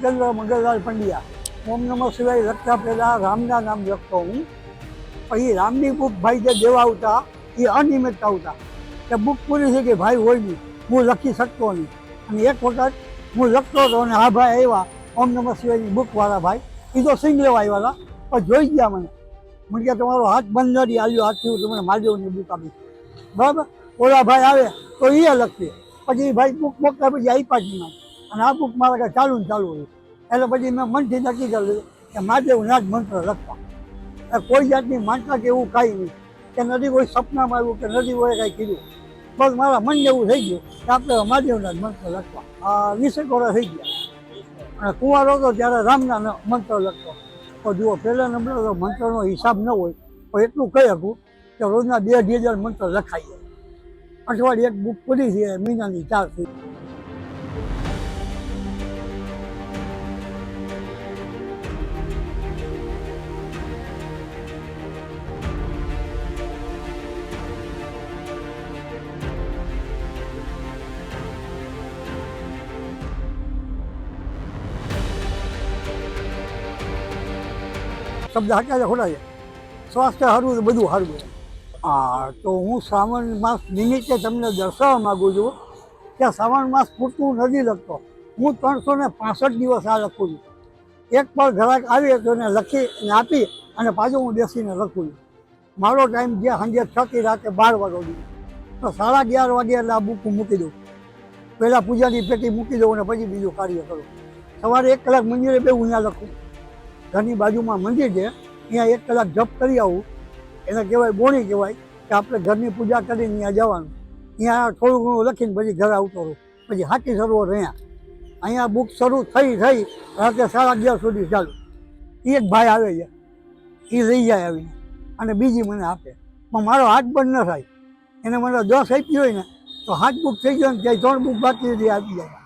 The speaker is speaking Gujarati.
રામચંદ્ર મંગલલાલ પંડ્યા ઓમ નમઃ શિવાય લખતા પહેલા રામના નામ લખતો હું પછી રામની બુક ભાઈ જે દેવા આવતા એ અનિયમિત આવતા કે બુક પૂરી થઈ ગઈ ભાઈ હોય નહીં હું લખી શકતો નહીં અને એક વખત હું લખતો હતો અને આ ભાઈ આવ્યા ઓમ નમઃ શિવાયની બુકવાળા ભાઈ એ તો સિંગ લેવા આવ્યા હતા પણ જોઈ ગયા મને મને કે તમારો હાથ બંધ નથી આવ્યો હાથથી હું તમને મહાદેવની બુક આપીશ બરાબર ઓલા ભાઈ આવે તો એ લખીએ પછી એ ભાઈ બુક મોકલ્યા પછી આપ્યા જ નહીં અને આ બુક મારા કાંઈ ચાલુ ને ચાલુ રહ્યું એટલે પછી મેં મનથી નક્કી કર્યું કે મહાદેવના જ મંત્ર લખવા. કોઈ જાતની માનતા કે એવું કાંઈ નહીં. કે નથી કોઈ સપનામાં આવ્યું કે નથી કોઈ કાંઈ કીધું બસ મારા મન એવું થઈ ગયું કે આપણે મહાદેવના જ મંત્ર લખવા. આ વીસેક વર્ષ થઈ ગયા. અને કુંવારો હતો ત્યારે રામના મંત્ર લખતો તો જુઓ, પહેલા નંબર તો મંત્રનો હિસાબ ન હોય. તો એટલું કહી શકું કે રોજના બે અઢી હજાર મંત્ર લખાઈ જાય અઠવાડિયે એક બુક પૂરી છે, મહિનાની ચાર થઈ. શબ્દ છે ખોટા છે. સ્વાસ્થ્ય સારું તો બધું સારું છે. હા તો હું શ્રાવણ માસ નિમિત્તે તમને દર્શાવવા માગું છું કે શ્રાવણ માસ પૂરતું નથી લખતો. હું ત્રણસો ને પાસઠ દિવસ આ લખું છું. એક પણ ઘરાક આવે તો એને લખી ને આપી અને પાછું હું બેસીને લખું છું. મારો ટાઈમ જે સાંજે છ થી રાતે બાર વાગ્યા સુધી તો સાડા અગિયાર વાગે એટલે આ બુક મૂકી દઉં. પહેલાં પૂજાની પેટી મૂકી દઉં અને પછી બીજું કાર્ય કરું. સવારે એક કલાક મંદિરે બે હું ત્યાં લખું. ઘરની બાજુમાં મંદિર છે, ત્યાં એક કલાક જપ કરી આવું. એને કહેવાય, બોણી કહેવાય, કે આપણે ઘરની પૂજા કરીને ત્યાં જવાનું. ત્યાં થોડું ઘણું લખીને પછી ઘરે આવતો રહું. પછી હાથી સરોવર અહીંયા અહીંયા બુક શરૂ થઈ થઈ રાતે સાડા અગિયાર સુધી ચાલુ. એ એક ભાઈ આવે છે. એ લઈ જાય આવીને. અને બીજી મને આપે. પણ મારો હાથ બંધ ન થાય. એને મને દસ આપી હોય ને, તો હાથ બુક થઈ ગયો ને ત્યાં ત્રણ બુક બાકી આપી જાય.